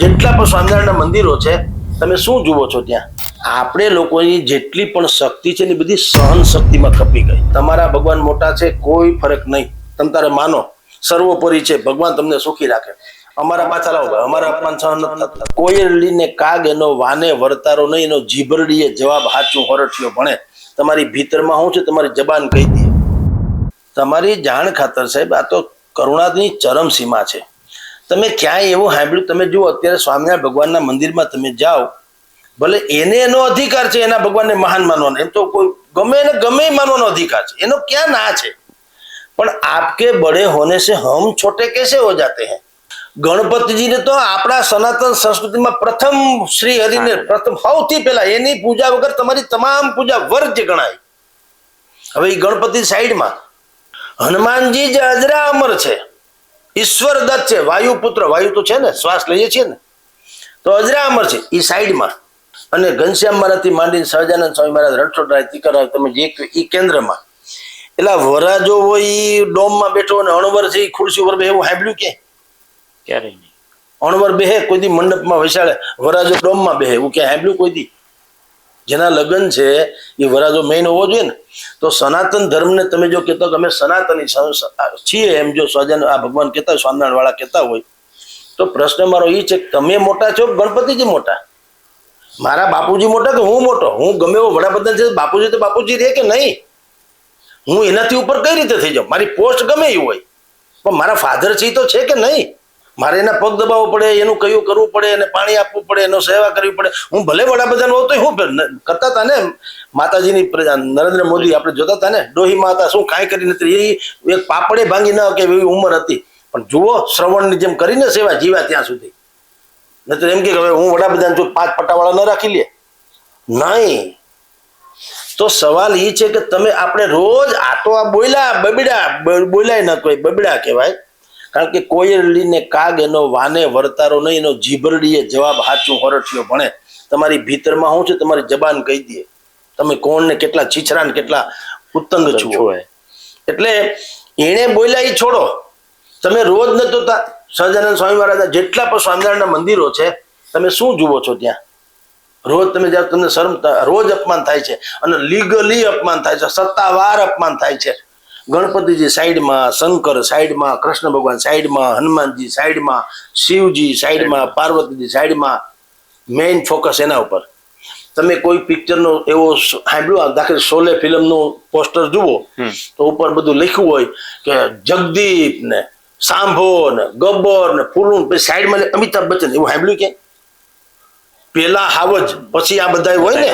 જેટલા પણ સ્વામિનારાયણના મંદિરો છે, તમે શું જુઓ છો ત્યાં? આપણે લોકોની જેટલી પણ શક્તિ છે ને બધી સહન શક્તિમાં કપી ગઈ. તમારા ભગવાન મોટા છે, કોઈ ફરક નહીં. તમે તારે માનો, સર્વોપરી છે, ભગવાન તમને સુખી રાખે. અમારા પાછા લાવો અમારા અપમાન સહન. કોયલીને કાગ એનો વાને વર્તારો નહીં, એનો જીભરડીએ જવાબ હાચું હરઠિયો ભણે. તમારી ભીતરમાં શું છે, તમારી જબાન કહી દે. તમારી જાણ ખાતર સાહેબ, આ તો કરુણાની ચરમ સીમા છે. તમે ક્યાંય એવું સાંભળ્યું? તમે જુઓ અત્યારે સ્વામિનારાયણ ભગવાનના મંદિરમાં તમે જાઓ ભલે એને એનો અધિકાર છે એના ભગવાનને મહાન માનવાનો. એમ તો કોઈ ગમે એને ગમે માનવાનો અધિકાર છે. એનો ક્યાં ના છે? પણ આપકે બડે હોને સે હમ છોટે કેસે હો જાતે હૈ? ગણપતિજીને તો આપણા સનાતન સંસ્કૃતિમાં પ્રથમ શ્રી હરિને પ્રથમ સૌથી પહેલા એની પૂજા વગર તમારી તમામ પૂજા વર્જ ગણાય. હવે એ ગણપતિ સાઈડમાં હનુમાનજી જ અજરા અમર છે. ઈશ્વર દત્ત છે વાયુ પુત્ર વાયુ તો છે ને શ્વાસ લઈએ છીએ ને. તો અજરામર છે એ સાઈડમાં. અને ઘનશ્યામ મહારાજથી માંડીને સહજાનંદ સ્વામી મહારાજ રણછોડરાય તીકરરાય તમે જે એ કેન્દ્રમાં. એટલા વરાજો હોય એ ડોમમાં બેઠો અને અણવર છે એ ખુરશી ઉપર બે એવું સાંભળ્યું કે? ક્યારેય નહીં. અણવર બેહે કોઈ દી મંડપમાં વૈશાળે વરાજો ડોમમાં બેહે એવું ક્યાં સાંભળ્યું કોઈ દી જેના લગ્ન છે, એ વરાજો મેઇન હોવો જોઈએ ને, તો સનાતન ધર્મને તમે જો કહેતો કે અમે સનાતની છીએ એમ જો સ્વજન આ ભગવાન કહેતા હોય સ્વામિનારાયણ કહેતા હોય, તો પ્રશ્ન મારો એ છે તમે મોટા છો ગણપતિજી મોટા? મારા બાપુજી મોટા કે હું મોટો? હું ગમે એવો વડાપ્રધાન છે, બાપુજી તો બાપુજી રહે કે નહીં? હું એનાથી ઉપર કઈ રીતે થઈ જાઉં? મારી પોસ્ટ ગમે એ હોય. પણ મારા ફાધર છે તો છે કે નહીં? મારે એના પગ દબાવવો પડે, એનું કયું કરવું પડે, એને પાણી આપવું પડે, એનો સેવા કરવી પડે. હું ભલે વડાપ્રધાન હોઉં તો હું કરતા હતા ને માતાજીની નરેન્દ્ર મોદી આપણે જોતા હતા ને, ડોહી માતા શું કાંઈ કરી નથી એ એક પાપડે ભાંગી ન કે એવી ઉંમર હતી. પણ જુઓ, શ્રવણની જેમ કરીને સેવા જીવા ત્યાં સુધી. નહીં એમ કે હવે હું વડાપ્રધાન છું, પાંચ પટ્ટાવાળા ન રાખી લે. નહીં. તો સવાલ એ છે કે તમે આપણે રોજ આ તો આ બોલ્યા, બબડા બોલાય ન કોઈ, બબડા કહેવાય. કારણ કે કોયલીને કાગ એનો વાને વર્તારો નહીં એનો જીભરડીએ જવાબ હાચું હોરઠિયો ભણે. તમારી ભીતરમાં શું છે તમારી જબાન કહી દે. તમે કોણ ને કેટલા છીછરા ને કેટલા ઉત્તંગ છો. એટલે એણે બોલ્યા એ છોડો. તમે રોજ ન જોતા સહજાનંદ સ્વામી મહારાજ જેટલા પણ સ્વામિનારાયણના મંદિરો છે તમે શું જુઓ છો ત્યાં? રોજ તમે જ્યારે તમને શરમ રોજ અપમાન થાય છે અને લીગલી અપમાન થાય છે સત્તાવાર અપમાન થાય છે. ગણપતિજી સાઈડમાં શંકર સાઈડમાં કૃષ્ણ ભગવાન સાઈડમાં હનુમાનજી સાઈડમાં શિવજી સાઈડમાં પાર્વતીજી સાઈડમાં મેઇન ફોકસ એના ઉપર. તમે કોઈ પિક્ચરનો એવો સાંભળ્યું? દાખલ સોલે ફિલ્મનું પોસ્ટર જુઓ તો ઉપર બધું લખ્યું હોય કે જગદીપ ને સાંભો ને ગબ્બર ને ફૂલું પછી સાઈડમાં અમિતાભ બચ્ચન એવું સાંભળ્યું કે પેલા હાવજ પછી આ બધા હોય ને?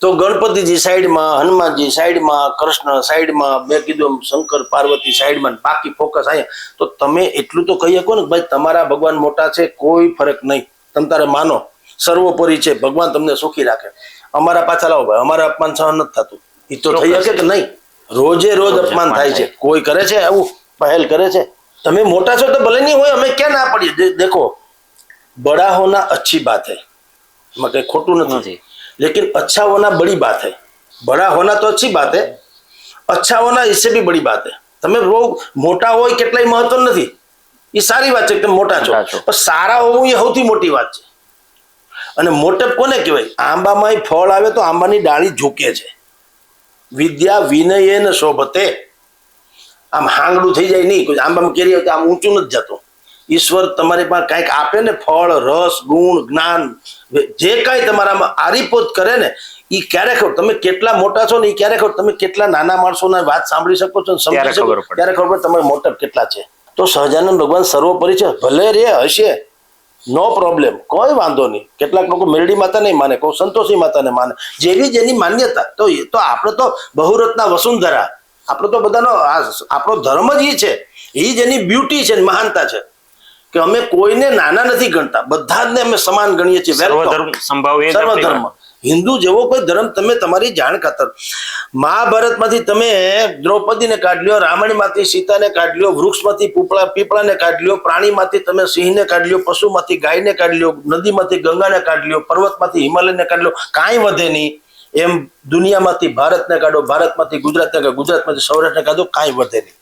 તો ગણપતિજી સાઈડમાં હનુમાનજી સાઈડમાં કૃષ્ણ સાઈડમાં મેં કીધું શંકર પાર્વતી સાઈડમાં બાકી ફોકસ આવ્યા તો તમે એટલું તો કહી શકો ને ભાઈ તમારા ભગવાન મોટા છે કોઈ ફરક નહીં. તમે તારે માનો. સર્વોપરી છે ભગવાન તમને સુખી રાખે. અમારા પાછા લાવો ભાઈ અમારા અપમાન સહન નથી થતું. એ તો થઈ શકે કે નહીં? રોજે રોજ અપમાન થાય છે. કોઈ કરે છે આવું? પહેલ કરે છે. તમે મોટા છો તો ભલે નહીં હોય અમે ક્યાં ના પડીએ? દેખો. બડા હોના અચ્છી બાત હૈ. એમાં કઈ ખોટું નથી. लेकिन अच्छा होना बड़ी बात है बड़ा होना तो अच्छी बात है अच्छा होना इससे भी बड़ी बात है તમે બહુ મોટા હોય કેટલાય મહત્વ નથી એ સારી વાત છે કે તમે મોટા છો મોટા છો. પણ સારા હોવું એ સૌથી મોટી વાત છે અને મોટપ કોને કહેવાય આંબામાં ફળ આવે તો આંબાની ડાળી ઝૂકે છે વિદ્યા વિનયેન શોભતે આમ હાંગડું થઈ જાય નહીં કોઈ આંબામાં કેરી આવે તો આમ ઊંચું નથી જતું ઈશ્વર તમારી પાસે કાંઈક આપે ને ફળ રસ ગુણ જ્ઞાન જે કાંઈ તમારામાં આરીપોત કરે ને એ ક્યારે ખબર? તમે કેટલા મોટા છો ને એ ક્યારે ખબર? તમે કેટલા નાના માણસોના વાત સાંભળી શકો છો સમજી શકો. ત્યારે ખબર તમારે મોટપ કેટલા છે? તો સહજાનંદ ભગવાન સર્વોપરી છે. ભલે રે હશે નો પ્રોબ્લેમ કોઈ વાંધો નહીં. કેટલાક લોકો મેરડી માતા નહીં માને કોઈ સંતોષી માતાને માને. જેવી જેની માન્યતા તો એ તો આપણે તો બહુરત્ના વસુંધરા. આપણો તો બધાનો આ આપણો ધર્મ જ એ છે. એ જ એની બ્યુટી છે ને મહાનતા છે. કે અમે કોઈને નાના નથી ગણતા. બધા જ ને અમે સમાન ગણીએ છીએ. સર્વધર્મ સંભાવ. હિન્દુ જેવો કોઈ ધર્મ તમે તમારી જાણ ખાતર. મહાભારતમાંથી તમે દ્રૌપદીને કાઢ લ્યો રામાયણમાંથી સીતાને કાઢ લ્યો વૃક્ષમાંથી પીપળા પીપળાને કાઢ લ્યો પ્રાણીમાંથી તમે સિંહને કાઢ લ્યો પશુમાંથી ગાયને કાઢ લ્યો નદીમાંથી ગંગાને કાઢ લ્યો પર્વતમાંથી હિમાલયને કાઢ લો કાંઈ વધે નહીં. એમ દુનિયામાંથી ભારતને કાઢો ભારતમાંથી ગુજરાતને કાઢો ગુજરાતમાંથી સૌરાષ્ટ્રને કાઢો કાંઈ વધે નહીં.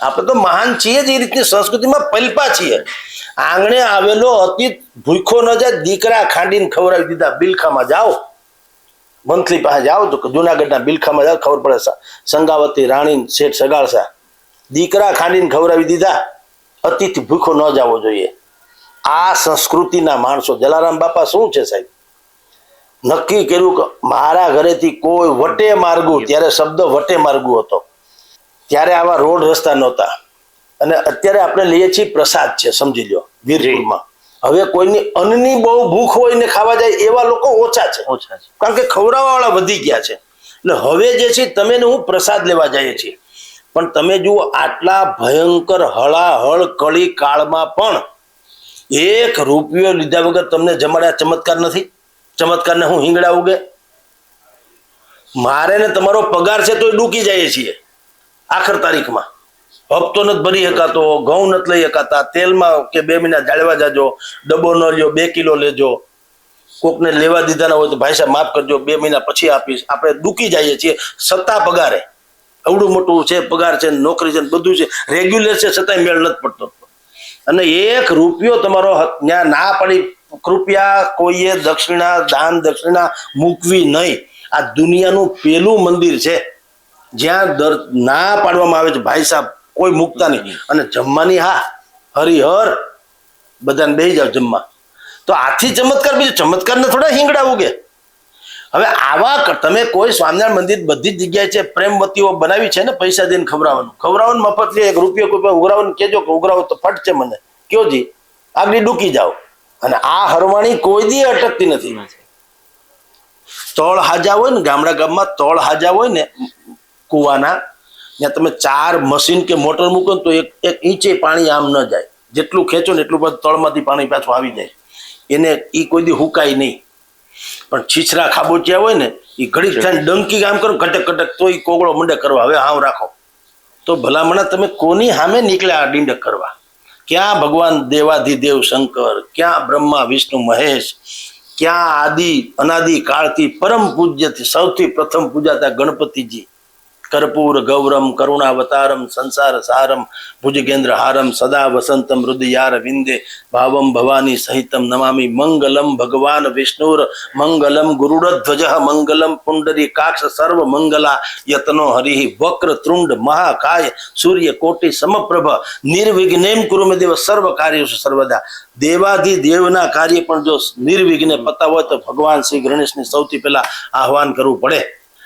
આપણે તો મહાન છીએ જ એ રીતની સંસ્કૃતિમાં પલપા છીએ. આંગણે આવેલો અતિ ભૂખો ન જાય, દીકરા ખાંડીને ખવડાવી દીધા બિલખામાં જાઓ. મંથલી પાસે જાઓ તો જુનાગઢના બિલખામાં જાઓ, ખબર પડે સંગાવતી રાણી શેઠ સગાળસા. દીકરા ખાંડીને ખવડાવી દીધા. અતિથી ભૂખો ન જવો જોઈએ. આ સંસ્કૃતિના માણસો. જલારામ બાપા શું છે સાહેબ? નક્કી કર્યું કે મારા ઘરેથી કોઈ વટે માર્ગું, ત્યારે શબ્દ વટે માર્ગું હતો. ત્યારે આવા રોડ રસ્તા નહોતા. અને અત્યારે આપણે લઈએ છીએ પ્રસાદ છે સમજી લો વીરપુરમાં. હવે કોઈની અન્નની બહુ ભૂખ હોય ને ખાવા જાય એવા લોકો ઓછા છે. ઓછા છે. કારણ કે ખવડાવવા વાળા વધી ગયા છે. એટલે હવે જે છે તમે ને હું પ્રસાદ લેવા જઈએ છીએ. પણ તમે જુઓ આટલા ભયંકર હળાહળ કળી કાળમાં પણ એક રૂપિયો લીધા વગર તમને જમાડ્યા ચમત્કાર નથી. ચમત્કારને હું હિંગડા ઉગે. મારે ને તમારો પગાર છે તો ડૂકી જઈએ છીએ. આખર તારીખમાં. હપ્તો નથી ભરી શકાતો, ઘઉં નથી લઈ શકાતા, તેલમાં કે બે મહિના જાળવા જાજો, ડબ્બો ન લ્યો, બે કિલો લેજો. કોકને લેવા દીધા ના હોય તો ભાઈ સાહેબ માફ કરજો, બે મહિના પછી આપીશ. આપણે દુખી જઈએ છીએ, સત્તા પગારે. અવડું મોટું છે, પગાર છે, નોકરી છે બધું છે, રેગ્યુલર છે, છતાંય મેળ નથી પડતો. અને એક રૂપિયો તમારો ત્યાં ના પડી, કૃપયા કોઈએ દક્ષિણા, દાન દક્ષિણા મૂકવી નહીં. આ દુનિયાનું પેલું મંદિર છે. જ્યાં દર ના પાડવામાં આવે છે ભાઈ સાહેબ કોઈ મૂકતા નહીં. અને જમવાની હા હરિહર બધાને બેસી જાવ જમવા. તો આથી ચમત્કાર બીજો ચમત્કાર ને થોડા હિંગડા ઉગે હવે આવા તમે કોઈ સ્વામિનારાયણ મંદિર બધી જ જગ્યાએ છે પ્રેમવતીઓ બનાવી છે ને પૈસા દઈને ખવડાવવાનું. ખવડાવવાનું મફત લે એક રૂપિયો કોઈ ઉઘરાવવાનું કેજો કે ઉઘરાવો તો ફટ છે મને. કયો જી? આગળ ડૂકી જાઓ. અને આ હરવાણી કોઈ દી અટકતી નથી. તળ હાજા હોય ને ગામડા ગામમાં તળ હાજા હોય ને કુવાના ત્યાં તમે ચાર મશીન કે મોટર મૂકો ને તો એક એક ઈંચે પાણી આમ ન જાય. જેટલું ખેંચો ને એટલું બધું તળમાંથી પાણી પાછું આવી જાય. એને એ કોઈ દી હુકાય નહીં. પણ છીછરા ખાબોચિયા હોય ને એ ઘડીક થઈને ડંકી કામ કરો ઘટક ઘટક તો એ કોગળો મંડે કરવા. હવે હાવ રાખો. તો ભલામણા તમે કોની સામે નીકળ્યા આ ડીંડક કરવા? ક્યાં ભગવાન દેવાધિદેવ શંકર? ક્યાં બ્રહ્મા વિષ્ણુ મહેશ? ક્યાં આદિ અનાદિ કાળથી પરમ પૂજ્યથી સૌથી પ્રથમ પૂજાતા ગણપતિજી? કર્પૂર ગૌરમ કરુણાવતારમ સંસાર સારમ ભુજગેન્દ્ર હારમ સદા વસંતમ હૃદયાર વિંદે ભાવમ ભવાની સહિતમ નમામિ મંગલમ ભગવાન વિષ્ણુર મંગલમ ગુરુડધ્વજ મંગલમ પુંડરી કાક્ષ સર્વ મંગલા યતનો હરિ વક્ર તૃંડ મહાકાય સૂર્ય કોટી સમપ્રભ નિર્વિઘ્નેમ કુરુમે દેવ સર્વ કાર્ય સર્વદા દેવાધિ દેવના કાર્ય પણ જો નિર્વિઘ્ને પતા હોય તો ભગવાન શ્રી ગણેશને સૌથી પહેલા આહવાન કરવું પડે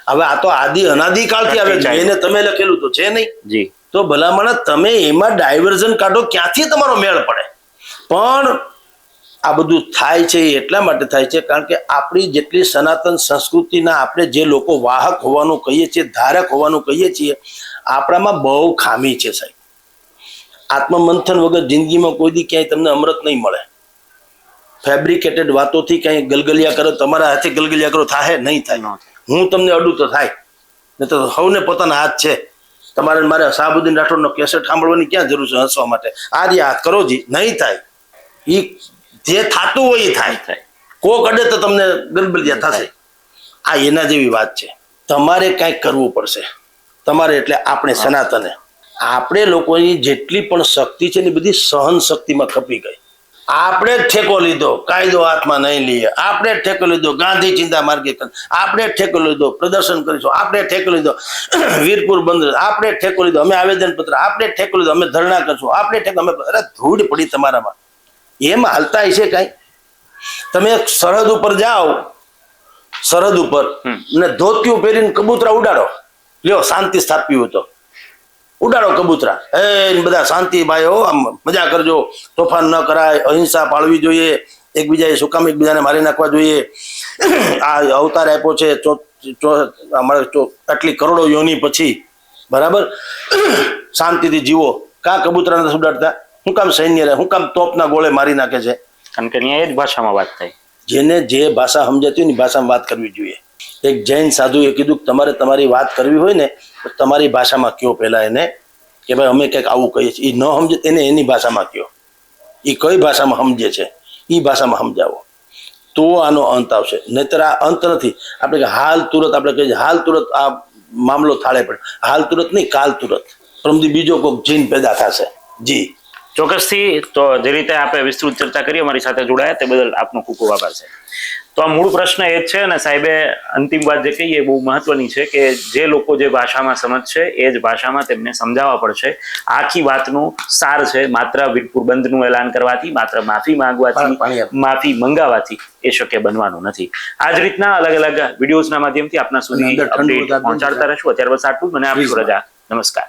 હવે આ તો આદિ અનાદિકાળથી આવે છે. એને તમે લખેલું તો છે નહીં. જી. તો ભલામણ તમે એમાં ડાયવર્ઝન કાઢો ક્યાંથી તમારો મેળ પડે? પણ આ બધું થાય છે એટલા માટે થાય છે કારણ કે આપણી જેટલી સનાતન સંસ્કૃતિના આપણે જે લોકો વાહક હોવાનું કહીએ છીએ ધારક હોવાનું કહીએ છીએ આપણામાં બહુ ખામી છે સાહેબ. આત્મમંથન વગર જિંદગીમાં કોઈ દી ક્યાંય તમને અમૃત નહીં મળે. ફેબ્રિકેટેડ વાતોથી ક્યાંય ગલગલિયા કરો તમારા હાથે ગલગલિયા કરો થાય. નહીં થાય. હું તમને અડું તો થાય. ને તો સૌને પોતાના હાથ છે. તમારે મારે શાહબુદ્દીન રાઠોડનો કેસેટ સાંભળવાની ક્યાં જરૂર છે હસવા માટે? આ જે હાથ કરો જી નહીં થાય. એ જે થાતું હોય એ થાય. થાય. કોક અડે તો તમને ગલબલિયા થશે. આ એના જેવી વાત છે. તમારે કાંઈક કરવું પડશે. તમારે એટલે આપણે સનાતને. આપણે લોકોની જેટલી પણ શક્તિ છે ને બધી સહન શક્તિમાં ખપી ગઈ. આપણે જ ઠેકો લીધો કાયદો હાથમાં નહીં લઈએ. આપણે જ ઠેકો લીધો ગાંધી ચિંતા માર્ગે આપણે જ ઠેકો લીધો પ્રદર્શન કરીશું. આપણે ઠેકો લીધો વીરપુર બંદર. આપણે જ ઠેકો લીધો અમે આવેદન પત્ર આપણે જ ઠેકો લીધો અમે ધરણા કરશું. આપણે ઠેકો અમે અરે ધૂળ પડી તમારામાં. એમ હાલતા હશે કાંઈ? તમે સરહદ ઉપર જાઓ સરહદ ઉપર. ને ધોતિયું પહેરીને કબૂતરા ઉડાડો. લ્યો શાંતિ સ્થાપ્યું હોય તો. ઉડાડો કબૂતરા. એ બધા શાંતિ ભાઈઓ આમ મજા કરજો. તોફાન ન કરાય અહિંસા પાળવી જોઈએ. એકબીજાએ સુકામ એકબીજાને મારી નાખવા જોઈએ. આ અવતાર આપ્યો છે અમારે આટલી કરોડો યોની પછી. બરાબર? શાંતિથી જીવો. કા કબૂતરા નથી ઉડાડતા? હું કામ સૈન્ય રહે હું કામ તોપના ગોળે મારી નાખે છે. કારણ કે અહીંયા એ જ ભાષામાં વાત થાય. જેને જે ભાષા સમજાતી હોય ને ભાષામાં વાત કરવી જોઈએ. એક જૈન સાધુએ કીધું કે તમારે તમારી વાત કરવી હોય ને, તો તમારી ભાષામાં કયો પહેલાં એને? કે ભાઈ અમે કંઈક આવું કહીએ છીએ. એ ન સમજે, એને એની ભાષામાં કયો? એ કઈ ભાષામાં સમજે છે? એ ભાષામાં સમજાવો. તો આનો અંત આવશે. નહીતર આ અંત નથી. આપણે હાલ તુરત, આપણે કહીએ હાલ તુરત આ મામલો થાળે પડે. હાલ તુરત નહીં, કાલ તુરત. પરમથી બીજો કોઈક જીન પેદા થશે. જી. ચોક્કસથી તો જે રીતે આપણે વિસ્તૃત ચર્ચા કરી, અમારી સાથે જોડાયા. તે બદલ આપનો ખૂબ ખૂબ આભાર છે તો આ મૂળ પ્રશ્ન એ જ છે અને સાહેબે અંતિમ વાત જે કહીએ એ બહુ મહત્વની છે કે જે લોકો જે ભાષામાં સમજશે એ જ ભાષામાં તેમને સમજાવવા પડશે. આખી વાતનું સાર છે માત્ર વીરપુર બંધનું એલાન કરવાથી માત્ર માફી માંગવાથી માફી મંગાવવાથી એ શક્ય બનવાનું નથી. આ જ રીતના અલગ અલગ વિડીયોઝના માધ્યમથી આપના સુધી અપડેટ પહોંચાડતા રહેશું. અત્યાર બસ આટલું જ. મને આપી. રજા. નમસ્કાર.